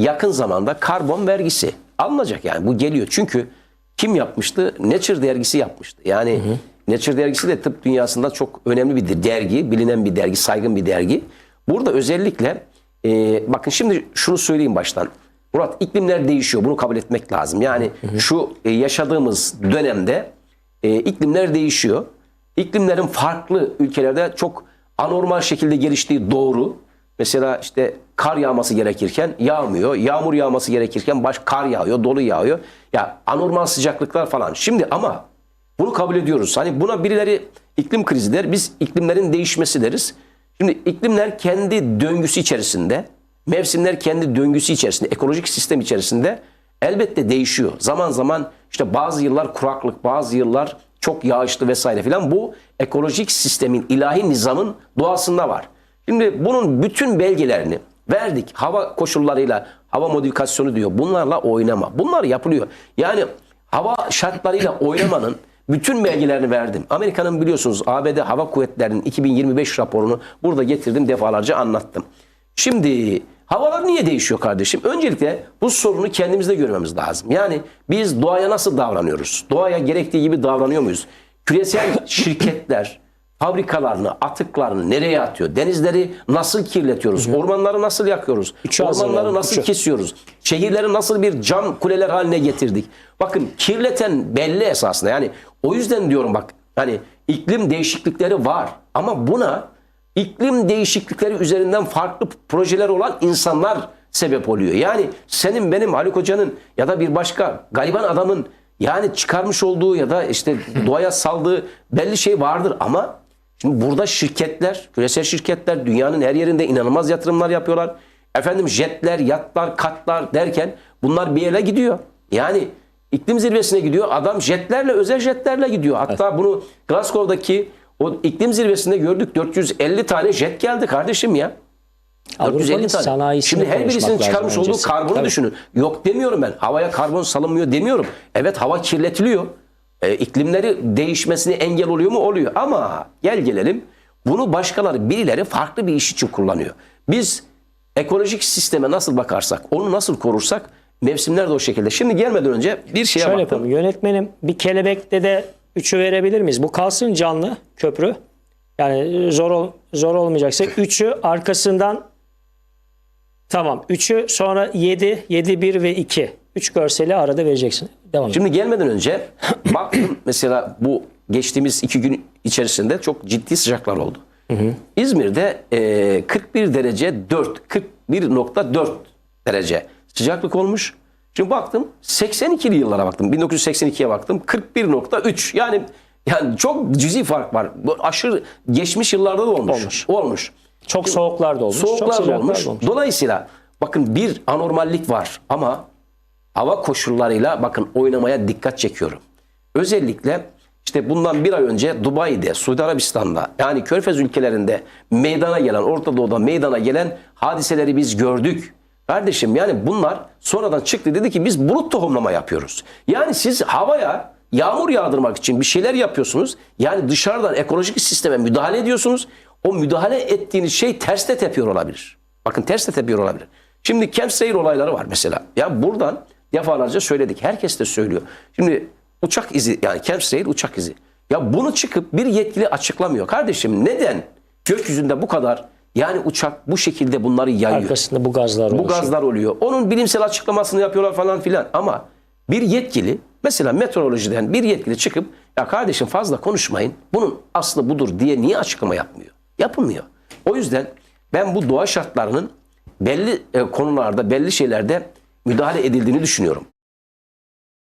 yakın zamanda karbon vergisi alınacak yani bu geliyor. Çünkü kim yapmıştı? Nature dergisi yapmıştı. Yani Nature dergisi de tıp dünyasında çok önemli bir dergi, bilinen bir dergi, saygın bir dergi. Burada özellikle e, bakın şimdi şunu söyleyeyim baştan. Murat iklimler değişiyor. Bunu kabul etmek lazım. Yani şu e, yaşadığımız dönemde e, iklimler değişiyor. İklimlerin farklı ülkelerde çok anormal şekilde geliştiği doğru. Mesela işte kar yağması gerekirken yağmıyor. Yağmur yağması gerekirken baş kar yağıyor, dolu yağıyor. Ya anormal sıcaklıklar falan. Şimdi ama bunu kabul ediyoruz. Hani buna birileri iklim krizi der. Biz iklimlerin değişmesi deriz. Şimdi iklimler kendi döngüsü içerisinde, mevsimler kendi döngüsü içerisinde, ekolojik sistem içerisinde elbette değişiyor. Zaman zaman işte bazı yıllar kuraklık, bazı yıllar çok yağışlı vesaire filan. Bu ekolojik sistemin, ilahi nizamın doğasında var. Şimdi bunun bütün belgelerini verdik. Hava koşullarıyla, hava modifikasyonu diyor. Bunlarla oynama. Bunlar yapılıyor. Yani hava şartlarıyla oynamanın bütün belgelerini verdim. Amerika'nın biliyorsunuz ABD Hava Kuvvetleri'nin 2025 raporunu burada getirdim defalarca anlattım. Şimdi havalar niye değişiyor kardeşim? Öncelikle bu sorunu kendimizde görmemiz lazım. Yani biz doğaya nasıl davranıyoruz? Doğaya gerektiği gibi davranıyor muyuz? Küresel şirketler fabrikalarını, atıklarını nereye atıyor? Denizleri nasıl kirletiyoruz? Ormanları nasıl yakıyoruz? Üçü Ormanları nasıl üçü. kesiyoruz? Şehirleri nasıl bir cam kuleler haline getirdik? Bakın kirleten belli esasında. Yani o yüzden diyorum bak hani iklim değişiklikleri var ama buna iklim değişiklikleri üzerinden farklı projeler olan insanlar sebep oluyor. Yani senin benim Haluk Hoca'nın ya da bir başka gariban adamın yani çıkarmış olduğu ya da işte doğaya saldığı belli şey vardır ama şimdi burada şirketler, küresel şirketler dünyanın her yerinde inanılmaz yatırımlar yapıyorlar. Efendim jetler, yatlar, katlar derken bunlar bir yere gidiyor. Yani iklim zirvesine gidiyor. Adam jetlerle, özel jetlerle gidiyor. Hatta bunu Glasgow'daki o iklim zirvesinde gördük. 450 tane jet geldi kardeşim ya. Avrupa'nın 450 tane. Şimdi her birisinin çıkarmış olduğu öncesi. karbonu Tabii. düşünün. Yok demiyorum ben. Havaya karbon salınmıyor demiyorum. Evet hava kirletiliyor. E, iklimleri değişmesine engel oluyor mu? Oluyor. Ama gel gelelim bunu başkaları birileri farklı bir iş için kullanıyor. Biz ekolojik sisteme nasıl bakarsak, onu nasıl korursak mevsimler de o şekilde. Şimdi gelmeden önce bir şeye Şöyle baktım. yapalım. Yönetmenim bir kelebekte de üçü verebilir miyiz? Bu kalsın canlı köprü. Yani zor ol, zor olmayacaksa üçü arkasından tamam. Üçü sonra 7, 7, 1 ve 2. Üç görseli arada vereceksin. Devam. Şimdi gelmeden önce baktım mesela bu geçtiğimiz iki gün içerisinde çok ciddi sıcaklar oldu. İzmir'de e, 41 derece 4, 41.4 derece sıcaklık olmuş. Şimdi baktım 82'li yıllara baktım. 1982'ye baktım 41.3 yani yani çok cüzi fark var. Bu aşırı geçmiş yıllarda da olmuş. Olmuş. Olmuş. Çok soğuklar da olmuş. çok Soğuklar da sıcaklar olmuş. da olmuş. Dolayısıyla bakın bir anormallik var ama hava koşullarıyla bakın oynamaya dikkat çekiyorum. Özellikle işte bundan bir ay önce Dubai'de, Suudi Arabistan'da yani Körfez ülkelerinde meydana gelen, Orta Doğu'da meydana gelen hadiseleri biz gördük. Kardeşim yani bunlar sonradan çıktı dedi ki biz bulut tohumlama yapıyoruz. Yani siz havaya yağmur yağdırmak için bir şeyler yapıyorsunuz. Yani dışarıdan ekolojik sisteme müdahale ediyorsunuz. O müdahale ettiğiniz şey ters de tepiyor olabilir. Bakın ters de tepiyor olabilir. Şimdi chemtrail olayları var mesela. Ya buradan defalarca söyledik. Herkes de söylüyor. Şimdi uçak izi yani chemtrail uçak izi. Ya bunu çıkıp bir yetkili açıklamıyor. Kardeşim neden gökyüzünde bu kadar yani uçak bu şekilde bunları yayıyor? Arkasında bu gazlar Bu oluşuyor. gazlar oluyor. Onun bilimsel açıklamasını yapıyorlar falan filan. Ama bir yetkili mesela meteorolojiden bir yetkili çıkıp ya kardeşim fazla konuşmayın. Bunun aslı budur diye niye açıklama yapmıyor? Yapılmıyor. O yüzden ben bu doğa şartlarının belli e, konularda belli şeylerde müdahale edildiğini düşünüyorum.